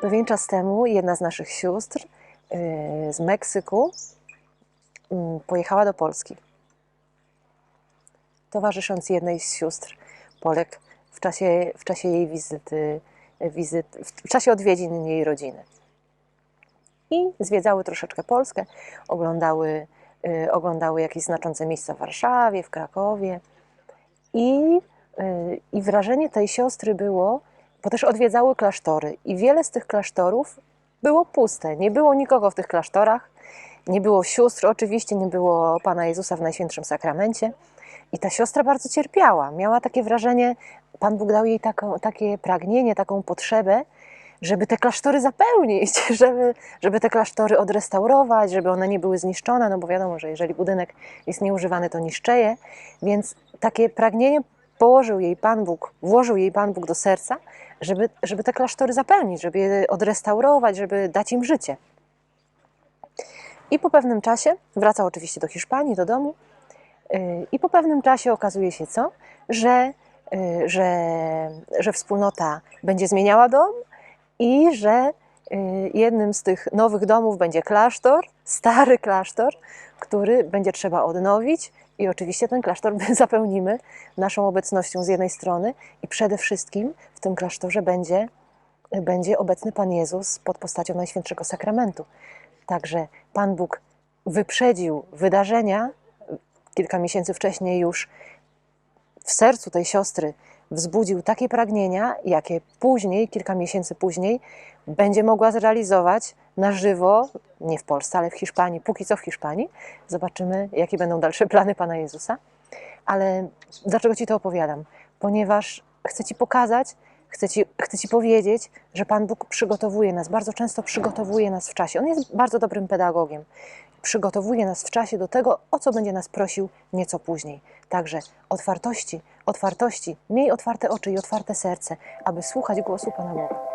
Pewien czas temu jedna z naszych sióstr yy, z Meksyku mm, pojechała do Polski. Towarzysząc jednej z sióstr Polek w czasie, w czasie jej wizyty, wizyt, w czasie odwiedzin jej rodziny. I zwiedzały troszeczkę Polskę, oglądały, yy, oglądały jakieś znaczące miejsca w Warszawie, w Krakowie. I, yy, I wrażenie tej siostry było, bo też odwiedzały klasztory i wiele z tych klasztorów było puste. Nie było nikogo w tych klasztorach, nie było sióstr, oczywiście nie było Pana Jezusa w Najświętszym Sakramencie. I ta siostra bardzo cierpiała. Miała takie wrażenie, Pan Bóg dał jej taką, takie pragnienie, taką potrzebę, żeby te klasztory zapełnić, żeby, żeby te klasztory odrestaurować, żeby one nie były zniszczone, no bo wiadomo, że jeżeli budynek jest nieużywany, to niszczeje. Więc takie pragnienie położył jej Pan Bóg, włożył jej Pan Bóg do serca, żeby, żeby te klasztory zapełnić, żeby je odrestaurować, żeby dać im życie. I po pewnym czasie wraca oczywiście do Hiszpanii, do domu. yy, I po pewnym czasie okazuje się co? Że, yy, że, że wspólnota będzie zmieniała dom i że jednym z tych nowych domów będzie klasztor, stary klasztor, który będzie trzeba odnowić. I oczywiście ten klasztor zapełnimy naszą obecnością z jednej strony i przede wszystkim w tym klasztorze będzie, będzie obecny Pan Jezus pod postacią Najświętszego Sakramentu. Także Pan Bóg wyprzedził wydarzenia kilka miesięcy wcześniej już w sercu tej siostry wzbudził takie pragnienia, jakie później, kilka miesięcy później, będzie mogła zrealizować na żywo, nie w Polsce, ale w Hiszpanii, póki co w Hiszpanii. Zobaczymy, jakie będą dalsze plany Pana Jezusa. Ale dlaczego Ci to opowiadam? Ponieważ chcę Ci pokazać, chcę ci, chcę ci powiedzieć, że Pan Bóg przygotowuje nas, bardzo często przygotowuje nas w czasie. On jest bardzo dobrym pedagogiem. Przygotowuje nas w czasie do tego, o co będzie nas prosił nieco później. Także otwartości, otwartości, miej otwarte oczy i otwarte serce, aby słuchać głosu Pana Boga.